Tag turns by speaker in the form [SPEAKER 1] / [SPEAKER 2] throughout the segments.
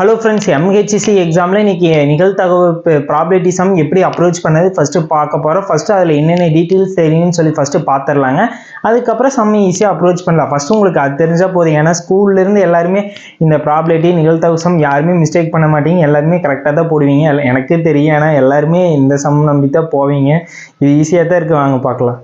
[SPEAKER 1] Hello friends எம்ஹெச்சிசி எக்ஸாமில் இன்றைக்கி நிகழ்த்தகவு ப்ராபிலிட்டி சம் எப்படி அப்ரோச் பண்ணது ஃபஸ்ட்டு பார்க்க போகிறோம் ஃபஸ்ட்டு அதில் என்னென்ன டீட்டெயில்ஸ் தெரியும்னு சொல்லி ஃபஸ்ட்டு பார்த்துடலாங்க அதுக்கப்புறம் செம்ம ஈஸியாக அப்ரோச் பண்ணலாம். ஃபஸ்ட்டு உங்களுக்கு அது தெரிஞ்சால் போதும். ஏன்னா ஸ்கூல்லேருந்து எல்லாருமே இந்த ப்ராபிலிட்டி நிகழ்த்தகு சம் யாருமே மிஸ்டேக் பண்ண மாட்டீங்க. எல்லாருமே கரெக்டாக தான் போடுவீங்க. எனக்கு தெரியும். ஏன்னா எல்லாருமே இந்த சம் நம்பி தான் போவீங்க. இது ஈஸியாக தான் இருக்குது வாங்க பார்க்கலாம்.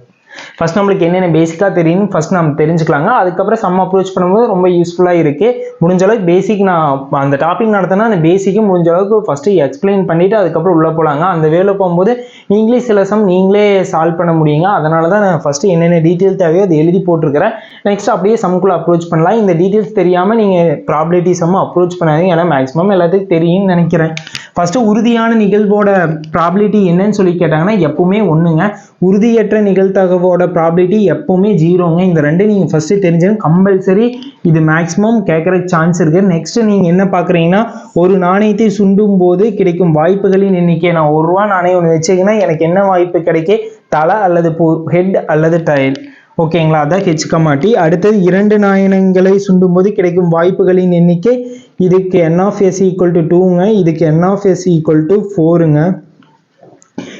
[SPEAKER 1] ஃபஸ்ட் நம்மளுக்கு என்னென்ன பேசிக்காக தெரியும் ஃபர்ஸ்ட் நம்ம தெரிஞ்சுக்கலாங்க. அதுக்கப்புறம் சம் அப்ரோச் பண்ணும்போது ரொம்ப யூஸ்ஃபுல்லாக இருக்குது முடிஞ்ச அளவுக்கு பேசிக் நான் அந்த டாபிக் நடத்தினா அந்த பேசிக்கும் முடிஞ்ச அளவுக்கு ஃபஸ்ட்டு எக்ஸ்பிளைன் பண்ணிவிட்டு அதுக்கப்புறம் உள்ளே போகலாங்க அந்த வேலை போகும்போது நீங்களே சில சம் நீங்களே சால்வ் பண்ண முடியுங்க. அதனால தான் நான் ஃபஸ்ட்டு என்னென்ன டீட்டெயில் தேவையோ அதை எழுதி போட்டிருக்கிறேன். நெக்ஸ்ட் அப்படியே சம்குள்ளே அப்ரோச் பண்ணலாம். இந்த டீட்டெயில்ஸ் தெரியாமல் நீங்கள் ப்ராபிலிட்டி சம்மை அப்ரோச் பண்ணாதீங்க. ஏன்னா மேக்ஸிமம் எல்லாத்துக்கும் தெரியும்னு நினைக்கிறேன். ஃபஸ்ட்டு உறுதியான நிகழ்வோட ப்ராபிலிட்டி என்னன்னு சொல்லி கேட்டாங்கன்னா எப்பவுமே ஒன்றுங்க உறுதியற்ற நிகழ்த்தகவோட ப்ராபிலிட்டி எப்போவுமே ஜீரோங்க இந்த ரெண்டு நீங்கள் ஃபஸ்ட்டு தெரிஞ்சுங்க கம்பல்சரி இது மேக்ஸிமம் கேட்குற சான்ஸ் இருக்குது நெக்ஸ்ட் நீங்கள் என்ன பார்க்குறீங்கன்னா ஒரு நாணயத்தை சுண்டும் போது கிடைக்கும் வாய்ப்புகளின் எண்ணிக்கை. நான் ஒரு ரூபா நாணயம் ஒன்று வச்சீங்கன்னா எனக்கு என்ன வாய்ப்பு கிடைக்க? தலை அல்லது ஹெட் அல்லது டயல் ஓகேங்களா அதான் ஹெச் மாட்டி அடுத்தது இரண்டு நாணயங்களை சுண்டும்போது கிடைக்கும் வாய்ப்புகளின் எண்ணிக்கை. இதுக்கு N of S equal to டூங்க இதுக்கு N of S equal to ஃபோருங்க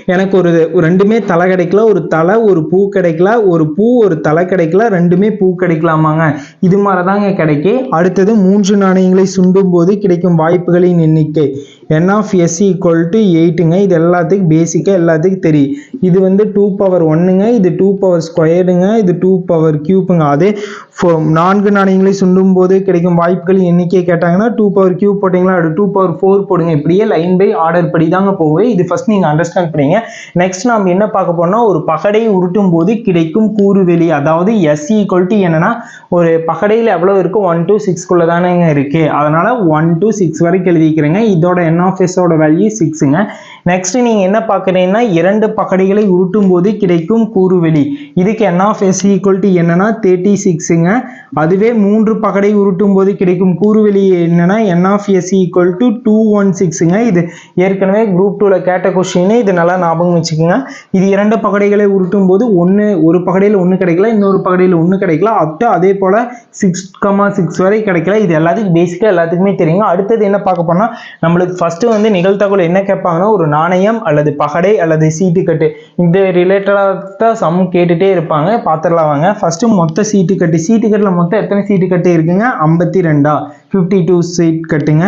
[SPEAKER 1] எனக்கு ஒரு ரெண்டுமே தலை கிடைக்கல ஒரு தலை ஒரு பூ கிடைக்கல ஒரு பூ ஒரு தலை கிடைக்கல ரெண்டுமே பூ கிடைக்கலாமாங்க? இது மாதிரி தாங்க கிடைக்கும் அடுத்தது மூன்று நாணயங்களை சுண்டும் போது கிடைக்கும் வாய்ப்புகளின் எண்ணிக்கை. N of S equal to எயிட்டுங்க இது எல்லாத்துக்கும் பேசிக்காக எல்லாத்துக்கும் தெரியும். இது வந்து டூ பவர் ஒன்றுங்க இது டூ பவர் ஸ்கொயருங்க இது டூ பவர் கியூப்புங்க அதே ஃபோ- நான்கு நாணயங்களை சுண்டும் போது கிடைக்கும் வாய்ப்புகள் எண்ணிக்கை கேட்டாங்கன்னா டூ பவர் கியூப் போட்டிங்களா அது டூ பவர் ஃபோர் போடுங்க. இப்படியே லைன் பை ஆர்டர் படி தாங்க போகுது. இது ஃபர்ஸ்ட் நீங்கள் அண்டர்ஸ்டாண்ட் பண்ணீங்க நெக்ஸ்ட் நாம் என்ன பார்க்க போனால் ஒரு பகடை உருட்டும் போது கிடைக்கும் கூறுவெளி அதாவது எஸ் ஈக்குவல் டு என்னன்னா ஒரு பகடையில் எவ்வளோ இருக்கும் ஒன் டூ சிக்ஸ்க்குள்ளே தானேங்க இருக்குது அதனால் ஒன் டூ சிக்ஸ் வரைக்கும் எழுதிக்கிறேங்க. இதோட என் ஆஃப் எஸோட வேல்யூ சிக்ஸுங்க நெக்ஸ்ட் நீங்கள் என்ன பார்க்குறீங்கன்னா இரண்டு பகடைகளை உருட்டும் போது கிடைக்கும் கூறுவெளி இதுக்கு N of S equal to என்னன்னா தேர்ட்டி சிக்ஸுங்க அதுவே மூன்று பகடை உருட்டும் போது கிடைக்கும் கூறுவெளி என்னன்னா N of S equal to two one சிக்ஸுங்க இது ஏற்கனவே குரூப் டூவில் கேட்ட கொஸ்டின்னு இது நல்லா ஞாபகம் வச்சுக்கோங்க. இது இரண்டு பகடைகளை உருட்டும் போது ஒன்று ஒரு பகடையில் ஒன்று கிடைக்கல இன்னொரு பகடையில் ஒன்று கிடைக்கல. அப் அதே போல் சிக்ஸ் கமா சிக்ஸ் வரை கிடைக்கல. இது எல்லாத்துக்கும் பேசிக்காக எல்லாத்துக்குமே தெரியுங்க அடுத்தது என்ன பார்க்க போனால் நம்மளுக்கு ஃபஸ்ட்டு வந்து நிகழ்த்தகவல் என்ன கேட்பாங்கன்னா ஒரு நாணயம் அல்லது பகடை அல்லது சீட்டு கட்டு. இந்த ரிலேட்டடாக தான் சம் கேட்டுகிட்டே இருப்பாங்க. பார்த்துடலாம் வாங்க. ஃபஸ்ட்டு மொத்த சீட்டு கட்டு. சீட்டு கட்டில் மொத்தம் எத்தனை சீட்டு கட்டு இருக்குங்க ஐம்பத்தி ரெண்டா ஃபிஃப்டி டூ சீட் கட்டுங்க.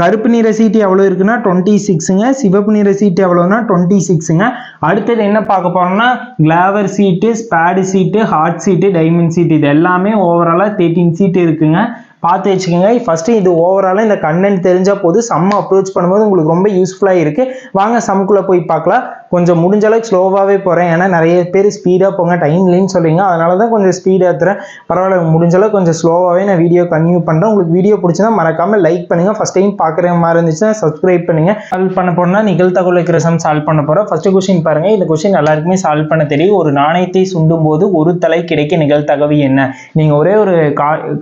[SPEAKER 1] கருப்பு நிற சீட்டு எவ்வளோ இருக்குன்னா டுவெண்ட்டி சிக்ஸுங்க சிவப்பு நிற சீட்டு எவ்வளோன்னா டுவெண்ட்டி சிக்ஸுங்க அடுத்தது என்ன பார்க்க போறோம்னா கிளாவர் சீட்டு ஸ்பேடு சீட்டு ஹார்ட் சீட்டு டைமண்ட் சீட்டு இது எல்லாமே ஓவராலாக தேர்ட்டீன் சீட்டு இருக்குங்க. பார்த்து வச்சுக்கோங்க. ஃபஸ்ட்டு இது ஓவராலாக இந்த கண்டென்ட் தெரிஞ்சால் போதும் சம் அப்ரோச் பண்ணும்போது உங்களுக்கு ரொம்ப யூஸ்ஃபுல்லாக இருக்குது வாங்க சம்குள்ளே போய் பார்க்கலாம். கொஞ்சம் முடிஞ்ச அளவுக்கு ஸ்லோவாகவே போகிறேன் ஏன்னா நிறைய பேர் ஸ்பீடாக போங்க டைம் இல்லைன்னு சொல்கிறீங்க அதனால தான் கொஞ்சம் ஸ்பீடாக ஏற்றுறேன் பரவாயில்ல முடிஞ்ச அளவுக்கு கொஞ்சம் ஸ்லோவாகவே நான் வீடியோ கன்யூ பண்ணுறேன் உங்களுக்கு வீடியோ பிடிச்சா மறக்காமல் லைக் பண்ணுங்கள் ஃபஸ்ட் டைம் பார்க்குற மாதிரி இருந்துச்சுன்னா சப்ஸ்கிரைப் பண்ணுங்கள் சால்வ் பண்ண போனால் நிகழ்த்தகவல் இருக்கிற சம் சால்வ் பண்ண போகிறோம் ஃபஸ்ட்டு கொஸ்டின் பாருங்கள் இந்த கொஸ்டின் எல்லாருக்குமே சால்வ் பண்ண தெரியும். ஒரு நாணயத்தை சுண்டும் போது ஒரு தலை கிடைக்க நிகழ்த்தகவு என்ன? நீங்கள் ஒரே ஒரு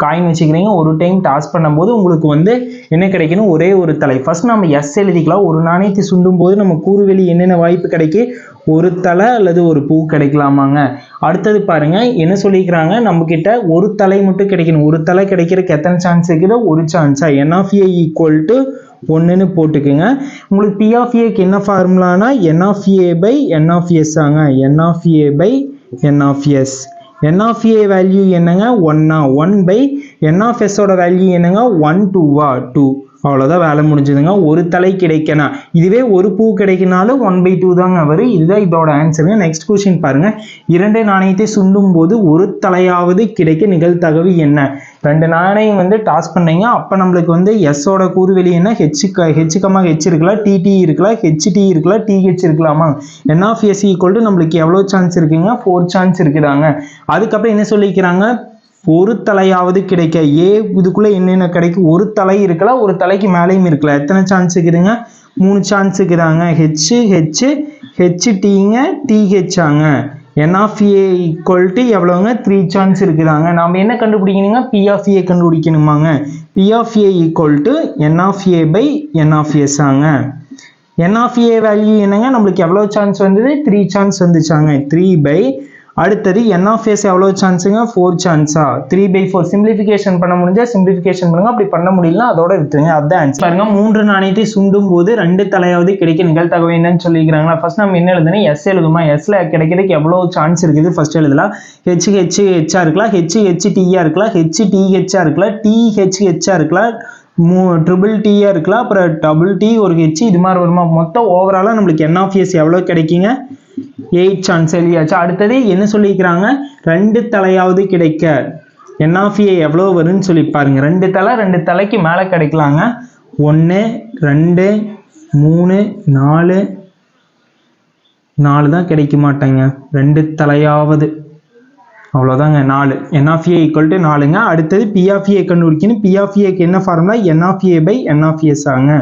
[SPEAKER 1] காயின் வச்சுக்கிறீங்க. ஒரு டைம் டாஸ் பண்ணும்போது உங்களுக்கு வந்து என்ன கிடைக்கணும்? ஒரே ஒரு தலை. ஃபஸ்ட் நம்ம எஸ் எழுதிக்கலாம். ஒரு நாணயத்தை சுண்டும் போது நம்ம கூறுவெளி என்னென்ன வாய்ப்பு கிடைக்கு ஒரு தலை அல்லது ஒரு பூ கிடைக்கலாமாங்க. அடுத்தது பாருங்க என்ன சொல்லிக்கிறாங்க நம்ம கிட்ட ஒரு தலை மட்டும் கிடைக்கணும். ஒரு தலை கிடைக்கிறதுக்கு எத்தனை சான்ஸ் இருக்குதோ ஒரு சான்ஸா N of A equal to ஒன்றுன்னு போட்டுக்குங்க. உங்களுக்கு பி ஆஃப் ஏக்கு என்ன ஃபார்முலானா N of A by N of S ஆங்க. N of A by N of S N of A value என்னங்க? ஒன்னா ஒன் பை என் ஆஃப் எஸ்ஸோட வேல்யூ என்னங்க? ஒன் டூவா டூ அவ்வளோதான் வேலை முடிஞ்சதுங்க. ஒரு தலை கிடைக்கணும் இதுவே ஒரு பூ கிடைக்கினாலும் ஒன் பை டூ தாங்க வரும் இதுதான் இதோட ஆன்சருங்க நெக்ஸ்ட் கொஸ்டின் பாருங்க. இரண்டு நாணயத்தை சுண்டும் போது ஒரு தலையாவது கிடைக்க நிகழ்த்தகவு என்ன? ரெண்டு நாணயம் வந்து டாஸ் பண்ணீங்க. அப்போ நம்மளுக்கு வந்து எஸ்ஸோட கூறுவெளி என்ன? ஹெச் ஹெச்சுக்கமா ஹெச் இருக்கலாம். டிடி இருக்கலாம். ஹெச்டி இருக்கலாம். டிஹெச் இருக்கலாமா? N of S equal to நம்மளுக்கு எவ்வளோ சான்ஸ் இருக்குங்க? ஃபோர் சான்ஸ் இருக்குதாங்க. அதுக்கப்புறம் என்ன சொல்லிக்கிறாங்க? ஒரு தலையாவது கிடைக்க. ஏ இதுக்குள்ள என்னென்ன கிடைக்கும் ஒரு தலை இருக்கலாம் ஒரு தலைக்கு மேலேயும் இருக்கலாம். எத்தனை சான்ஸ் இருக்குதுங்க? மூணு சான்ஸ் இருக்குதாங்க. ஹெச் ஹெச் ஹெச் டீங்க டிஹெச்ஆங்க N of A equal to எவ்வளோங்க த்ரீ சான்ஸ் இருக்குதாங்க. நாம் என்ன கண்டுபிடிக்கணுங்க? P of A கண்டுபிடிக்கணுமாங்க. P of A equal to N of A by N of S ஆங்க. என் ஆஃப் ஏ வேல்யூ என்னங்க? நம்மளுக்கு எவ்வளோ சான்ஸ் வந்தது? த்ரீ சான்ஸ் வந்துச்சாங்க. த்ரீ பை அடுத்தது என் ஆஃப் எஸ் எவ்வளோ சான்ஸுங்க ஃபோர் சான்ஸா த்ரீ பை ஃபோர் சிம்பிளிஃபிகேஷன் பண்ண முடிஞ்சால் சிம்பிளிஃபிகேஷன் பண்ணுங்க. அப்படி பண்ண முடியலனா அதோட விட்டுருங்க அதுதான் ஆன்சர் பாருங்க மூன்று நாணயத்தை சுண்டும் போது ரெண்டு தலையாவது கிடைக்க நிகழ்த்தகவை என்னன்னு சொல்லிக்கிறாங்களா ஃபர்ஸ்ட் நம்ம என்ன எழுதுனா எஸ் எழுதுமா? எஸ்ல கிடைக்கிறதுக்கு எவ்வளோ சான்ஸ் இருக்குது? ஃபர்ஸ்ட் எழுதலாம். ஹெச் ஹெச் ஹெச்சா இருக்கலாம். ஹெச் ஹெச் டிஆ இருக்கலாம். ஹெச் டிஹெச்சா இருக்கலாம். டி ஹெச் இருக்கலாம். மூ ட்ரிபிள் டீயாக இருக்கலாம். அப்புறம் டபுள் டி ஒரு ஹெச் இது மாதிரி வருமா? மொத்தம் ஓவராலாக நம்மளுக்கு என் ஆஃப் இயர்ஸ் எவ்வளோ கிடைக்குங்க? எயிட் சான்ஸ் எழுதியாச்சு அடுத்தது என்ன சொல்லியிருக்கிறாங்க? ரெண்டு தலையாவது கிடைக்க. என்ஆஃப்ஏ எவ்வளோ வரும்னு சொல்லி பாருங்க. ரெண்டு தலை ரெண்டு தலைக்கு மேலே கிடைக்கலாங்க. ஒன்று ரெண்டு மூணு நாலு. நாலு தான் கிடைக்க மாட்டேங்க. ரெண்டு தலையாவது. அவ்வளோதாங்க நாலு. N of A equal to நாலுங்க. அடுத்தது பிஆஃப்ஏ கண்டுபிடிக்கணும். பிஆஃப்ஏக்கு என்ன ஃபார்முலா என்ஆஃப்ஏ பை என்ஆஃப்எஸ் ஆங்க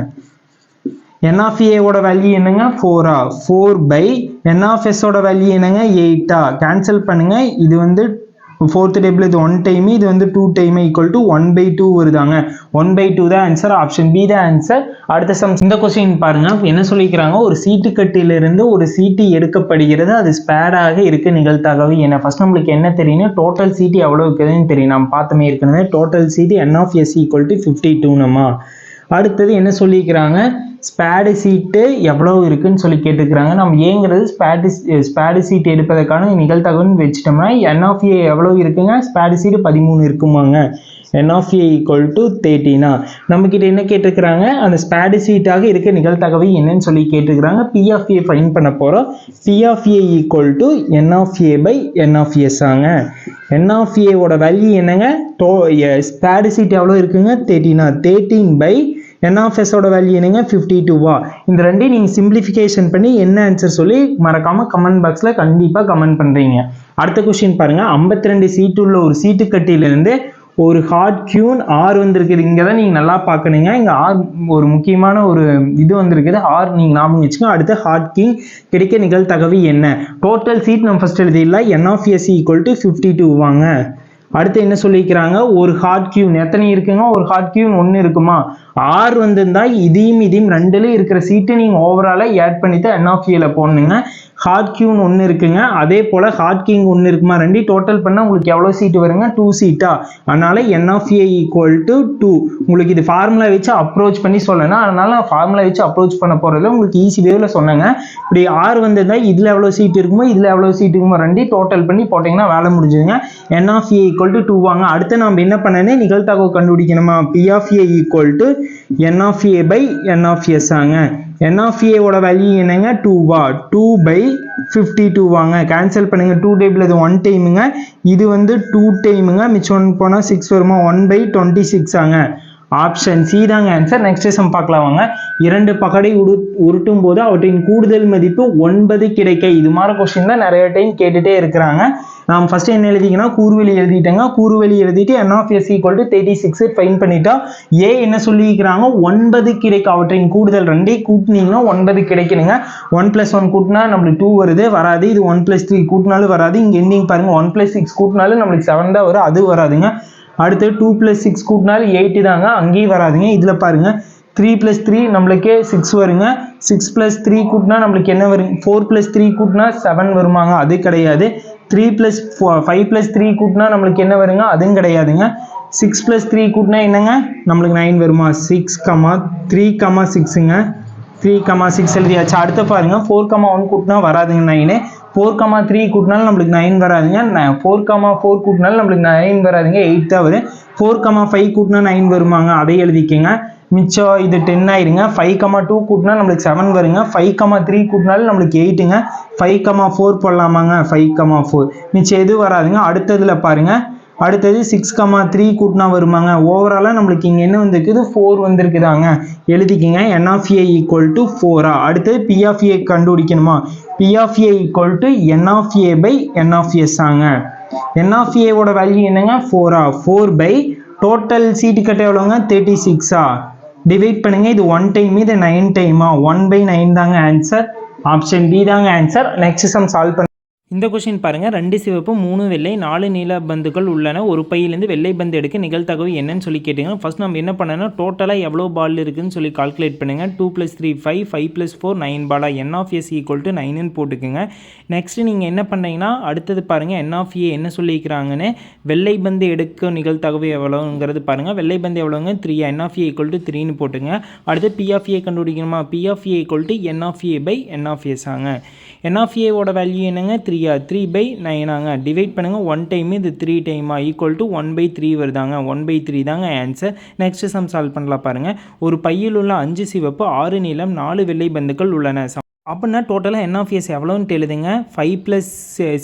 [SPEAKER 1] என்ஆஃப்ஏவோட வேல்யூ என்னங்க? ஃபோரா ஃபோர் பை என்ஆஃப்எஸோட வேல்யூ என்னங்க? எயிட்டா கேன்சல் பண்ணுங்க. இது வந்து ஃபோர்த் டேபிள் இது ஒன் டைம் இது வந்து two time equal to one by two வருதாங்க. One by two தான் ஆன்சர் ஆப்ஷன் பி தான் ஆன்சர் அடுத்த சம் இந்த கொஸ்டின் பாருங்க. என்ன சொல்லிக்கிறாங்க? ஒரு சீட்டு சீட்டுக்கட்டிலிருந்து ஒரு சீட்டு எடுக்கப்படுகிறது. அது ஸ்பேடாக இருக்க நிகழ்த்தகவு. என்ன ஃபர்ஸ்ட் நம்மளுக்கு என்ன தெரியும் டோட்டல் சீட்டு எவ்வளோ இருக்குதுன்னு தெரியும். நம்ம பார்த்தோமே ஏற்கனவே total seat N of S equal to fifty டூனம்மா அடுத்தது என்ன சொல்லிக்கிறாங்க? ஸ்பேடு சீட்டு எவ்வளோ இருக்குன்னு சொல்லி கேட்டுக்கிறாங்க. நம்ம ஏங்கிறது ஸ்பேடு ஸ்பேடு சீட் எடுப்பதற்கான நிகழ்த்தகவல்னு வச்சுட்டோம்னா என்ஆஃப்ஏ எவ்வளோ இருக்குங்க? ஸ்பேடு சீட்டு பதிமூணு இருக்குமாங்க. என்ஆஃப்ஏ ஈக்குவல் டு தேர்ட்டினா நம்மக்கிட்ட என்ன கேட்டிருக்கிறாங்க அந்த ஸ்பேடு சீட்டாக இருக்க நிகழ்த்தகவை என்னன்னு சொல்லி கேட்டுக்கிறாங்க. ஏ ஃபைன் பண்ண போகிறோம் P of A equal to N of A by N of S ஆங்க. என்ஆஃப்ஏவோட வேல்யூ என்னங்க? டோ ஸ்பேடு சீட் எவ்வளோ இருக்குங்க? தேர்ட்டினா தேர்ட்டீன் பை என்ஆஃப்எஸோட வேல்யூ என்னங்க? ஃபிஃப்டி டூவா இந்த ரெண்டையும் நீங்கள் சிம்பிளிஃபிகேஷன் பண்ணி என்ன ஆன்சர் சொல்லி மறக்காமல் கமெண்ட் பாக்ஸில் கண்டிப்பாக கமெண்ட் பண்ணுறீங்க அடுத்த கொஸ்டின் பாருங்கள் ஐம்பத்தி ரெண்டு சீட்டு உள்ள ஒரு சீட்டு கட்டியிலேருந்து ஒரு ஹார்ட் கியூன் ஆர் வந்திருக்குது. இங்கே தான் நீங்கள் நல்லா பார்க்கணுங்க. இங்கே ஆர் ஒரு முக்கியமான ஒரு இது வந்திருக்குது. ஆர் நீங்கள் ஞாபகம் வச்சுக்கோங்க. அடுத்து ஹார்ட் கிங் கிடைக்க நிகழ்த்தகவு என்ன? டோட்டல் சீட் நம்ம ஃபஸ்ட் எழுதிடலாம். N of S equal to fifty two வாங்க. அடுத்து என்ன சொல்லியிருக்கிறாங்க? ஒரு ஹார்ட் கியூன் எத்தனை இருக்குங்க? ஒரு ஹார்ட் கியூன் ஒன்று இருக்குமா? ஆறு வந்திருந்தா இதையும் இதையும் ரெண்டுலேயும் இருக்கிற சீட்டை நீங்கள் ஓவராலாக ஆட் பண்ணிட்டு என்ஆஃப்ஏல போடணுங்க. ஹாட்கியூன் ஒன்று இருக்குங்க. அதே போல் ஹார்ட்கிங் ஒன்று இருக்குமா? ரெண்டையும் டோட்டல் பண்ணால் உங்களுக்கு எவ்வளோ சீட்டு வருங்க? டூ சீட்டா அதனால என்ஆஃப்ஏ ஈக்குவல் டு டூ உங்களுக்கு இது ஃபார்முலா வச்சு அப்ரோச் பண்ணி சொல்லணும். அதனால் நான் ஃபார்முலா வச்சு அப்ரோச் பண்ண போகிறதுல உங்களுக்கு ஈஸி வேவில் சொன்னேங்க. இப்படி ஆறு வந்திருந்தா இதில் எவ்வளோ சீட் இருக்குமோ இதில் எவ்வளோ சீட் இருக்குமோ ரெண்டையும் டோட்டல் பண்ணி போட்டிங்கன்னா வேலை முடிஞ்சுதுங்க. N of A equal to two வாங்க. அடுத்து நம்ம என்ன பண்ணனே நிகழ்த்தகவு கண்டுபிடிக்கணுமா? P of A equal to N of A by N of S ஆங்க. என்ஆஃப்ஏவோட வேல்யூ என்னங்க? டூவா டூ பை ஃபிஃப்டி டூ வாங்க. கேன்சல் பண்ணுங்க. டூ டேபிள் இது ஒன் டைமுங்க இது வந்து டூ டைமுங்க மிச்சம் ஒன் போனால் சிக்ஸ் வருமா? ஒன் பை டுவெண்ட்டி சிக்ஸ் ஆங்க. ஆப்ஷன் சி தாங்க ஆன்சர் நெக்ஸ்ட் சம் பார்க்கலாம் வாங்க. இரண்டு பகடை உரு உருட்டும் போது அவற்றின் கூடுதல் மதிப்பு ஒன்பது கிடைக்க. இது மாதிரி கொஸ்டின் தான் நிறைய டைம் கேட்டுட்டே இருக்கிறாங்க. நாம் ஃபஸ்ட்டு என்ன எழுதிங்கன்னா கூறுவெளி எழுதிட்டேங்க. கூறுவெளி எழுதிட்டு N of S equal to thirty six find பண்ணிட்டா ஏ என்ன சொல்லியிருக்கிறாங்க? ஒன்பது கிடைக்கும். அவற்றின் கூடுதல் ரெண்டே கூட்டினீங்கன்னா ஒன்பது கிடைக்கணுங்க. ஒன் ப்ளஸ் ஒன் கூட்டினா நம்மளுக்கு டூ வருது வராது. இது ஒன் ப்ளஸ் த்ரீ கூட்டினாலும் வராது. இங்கே எண்டிங் பாருங்கள் ஒன் ப்ளஸ் சிக்ஸ் கூட்டினாலும் நம்மளுக்கு செவன் தான் வரும். அது வராதுங்க. அடுத்து டூ ப்ளஸ் சிக்ஸ் கூட்டினாலும் எயிட்டு தாங்க. அங்கேயும் வராதுங்க. இதில் பாருங்க. த்ரீ ப்ளஸ் த்ரீ நம்மளுக்கே சிக்ஸ் வருங்க. சிக்ஸ் ப்ளஸ் த்ரீ கூட்டினா நம்மளுக்கு என்ன வரும்? ஃபோர் ப்ளஸ் த்ரீ கூட்டினா செவன் வருமாங்க. அது கிடையாது. Three plus four five plus three கூட்டினா நம்மளுக்கு என்ன வருங்க? அதுவும் கிடையாதுங்க. சிக்ஸ் ப்ளஸ் த்ரீ கூட்டினா என்னங்க? நம்மளுக்கு நைன் வருமா? சிக்ஸ் கமா த்ரீ கமா சிக்ஸுங்க த்ரீ கமா சிக்ஸ் எழுதியாச்சு. அடுத்து பாருங்க. ஃபோர் கமா ஒன் கூட்டினா வராதுங்க நைனு ஃபோர் கமா த்ரீ கூட்டினாலும் நம்மளுக்கு நைன் வராதுங்க. ஃபோர் கமா ஃபோர் கூட்டினாலும் நம்மளுக்கு நைன் வராதுங்க. எயிட் தான் வரும். ஃபோர் கமா ஃபைவ் கூட்டினா நைன் வருமாங்க. அதை எழுதிக்கங்க. மிச்சம் இது டென் ஆயிருங்க. ஃபைவ் கமா டூ கூட்டினா நம்மளுக்கு செவன் வருங்க. ஃபைவ் கமா த்ரீ கூட்டினாலும் நம்மளுக்கு எயிட்டுங்க ஃபைவ் கமா ஃபோர் போடலாமாங்க. ஃபைவ் கமா ஃபோர் மிச்சம் எதுவும் வராதுங்க. அடுத்ததுல பாருங்க. அடுத்தது சிக்ஸ் கமா த்ரீ கூட்டினா வருமாங்க. ஓவராலாக நம்மளுக்கு இங்கே என்ன வந்திருக்குது? ஃபோர் வந்திருக்குதாங்க. எழுதிக்கிங்க. N of A equal to ஃபோரா அடுத்தது P of A கண்டுபிடிக்கணுமா? P of A equal to N of A by N of S ஆங்க. என் ஆஃப் ஏவோட வேல்யூ என்னங்க? ஃபோரா ஃபோர் பை டோட்டல் சீட்டு கட்ட எவ்வளோங்க தேர்ட்டி சிக்ஸா டிவைட் பண்ணுங்க. இது ஒன் டைம் இது நைன் டைமா ஒன் பை நைன் தாங்க ஆன்சர் ஆப்ஷன் டி தாங்க ஆன்சர் நெக்ஸ்ட் சம் சால்வ் பண்ண இந்த கொஷின் பாருங்கள் ரெண்டு சிவப்பு மூணு வெள்ளை நாலு நீல பந்துகள் உள்ளன. ஒரு பையிலேருந்து வெள்ளை பந்து எடுக்க நிகழ்த்தகவு என்னன்னு சொல்லி கேட்டிங்கன்னா ஃபர்ஸ்ட் நம்ம என்ன பண்ணனா டோட்டலாக எவ்வளோ பால் இருக்குதுன்னு சொல்லி கால்குலேட் பண்ணுங்கள் two plus three five five plus four nine Bala N of S equal to நைனுன்னு போட்டுக்குங்க. நெக்ஸ்ட்டு நீங்கள் என்ன பண்ணீங்கன்னா அடுத்தது பாருங்கள் என் ஆஃப் ஏ என்ன சொல்லியிருக்கிறாங்கன்னு. வெள்ளை பந்து எடுக்க நிகழ்த்தகவு எவ்வளோங்கிறது பாருங்கள் வெள்ளை பந்து எவ்வளோங்க three N of A equal to த்ரீன்னு போட்டுங்க. அடுத்து P of A கண்டுபிடிக்கணுமா? P of A equal to N of A by N of S ஆங்க என் ஆஃப் ஏவோட வேல்யூ என்னங்க? த்ரீயா த்ரீ பை நைனாங்க டிவைட் பண்ணுங்கள் ஒன் டைம் இது த்ரீ டைமா equal to one by three வருதாங்க. One by three தாங்க answer next sum solve பண்ணலாம் பாருங்கள் ஒரு பையில் உள்ள அஞ்சு சிவப்பு ஆறு நீளம் நாலு வெள்ளை பந்துக்கள் உள்ளன. அப்படின்னா டோட்டலாக என் ஆஃப் இயர்ஸ் எவ்வளோன்ட்டு எழுதுங்க? Five plus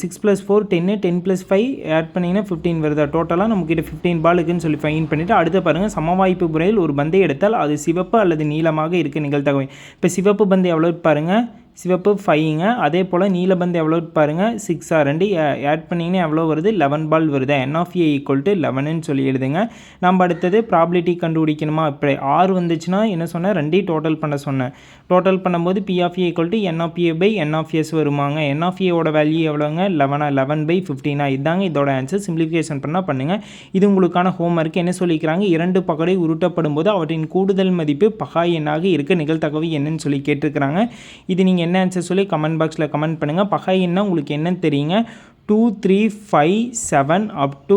[SPEAKER 1] six plus four டென்னு டென் ப்ளஸ் ஃபைவ் ஆட் பண்ணிங்கன்னா ஃபிஃப்டீன் வருதா? டோட்டலாக நம்மக்கிட்ட ஃபிஃப்டீன் பால் சொல்லி ஃபைன் பண்ணிவிட்டு அடுத்து பாருங்கள் சமவாய்ப்பு முறையில் ஒரு பந்தை எடுத்தால் அது சிவப்பு அல்லது நீளமாக இருக்க நிகழ்த்தகவை இப்போ சிவப்பு பந்து எவ்வளோ பாருங்கள் சிவப்பு ஃபைங்க அதே போல் நீலபந்து எவ்வளோ பாருங்கள் சிக்ஸாக ரெண்டு. ஆட் பண்ணிங்கன்னா எவ்வளோ வருது? லெவன் பால் வருது. N of A equal to லெவனுன்னு சொல்லி எழுதுங்க. நம்ம அடுத்தது ப்ராபிலிட்டி கண்டுபிடிக்கணுமா? இப்போ ஆறு வந்துச்சுன்னா என்ன சொன்னேன்? ரெண்டையும் டோட்டல் பண்ண சொன்னேன். டோட்டல் பண்ணும்போது P of A equal to N of A by N of S வருமாங்க. N of ஏவோட வேல்யூ எவ்வளோங்க லெவனா லெவன் பை ஃபிஃப்டீனா இதாங்க இதோட ஆன்சர் சிம்பிளிஃபிகேஷன் பண்ணால் பண்ணுங்கள் இது உங்களுக்கான ஹோம் ஒர்க் என்ன சொல்லிக்கிறாங்க? இரண்டு பகடை உருட்டப்படும் போது அவற்றின் கூடுதல் மதிப்பு பகா எண்ணாக இருக்க நிகழ்த்தகவு என்னன்னு சொல்லி கேட்டிருக்கிறாங்க. இது நீங்கள் என்ன ஆன்சர் சொல்லி கமெண்ட் பாக்ஸில் கமெண்ட் பண்ணுங்கள் பகைன்னா உங்களுக்கு என்னன்னு தெரியுங்க. Two three five seven up to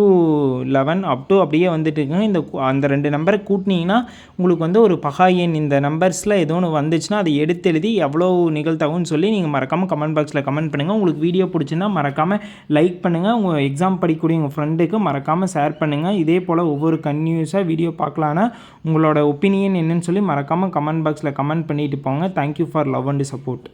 [SPEAKER 1] eleven up to அப்படியே வந்துட்டு இருக்குங்க. இந்த அந்த ரெண்டு நம்பரை கூட்டினீங்கன்னா உங்களுக்கு வந்து ஒரு பகா எண் இந்த நம்பர்ஸில் ஏதோ ஒன்று வந்துச்சுன்னா அதை எடுத்து எழுதி எவ்வளோ நிகழ்த்தகும்னு சொல்லி நீங்கள் மறக்காமல் கமெண்ட் பாக்ஸில் கமெண்ட் பண்ணுங்கள் உங்களுக்கு வீடியோ பிடிச்சிருந்தா மறக்காமல் லைக் பண்ணுங்கள் உங்கள் எக்ஸாம் படிக்கக்கூடிய உங்கள் ஃப்ரெண்டுக்கு மறக்காமல் ஷேர் பண்ணுங்கள் இதே போல் ஒவ்வொரு கன்யூஸாக வீடியோ பார்க்கலான்னா உங்களோட ஒப்பீனியன் என்னன்னு சொல்லி மறக்காமல் கமெண்ட் பாக்ஸில் கமெண்ட் பண்ணிட்டு போங்க. Thank you for love and support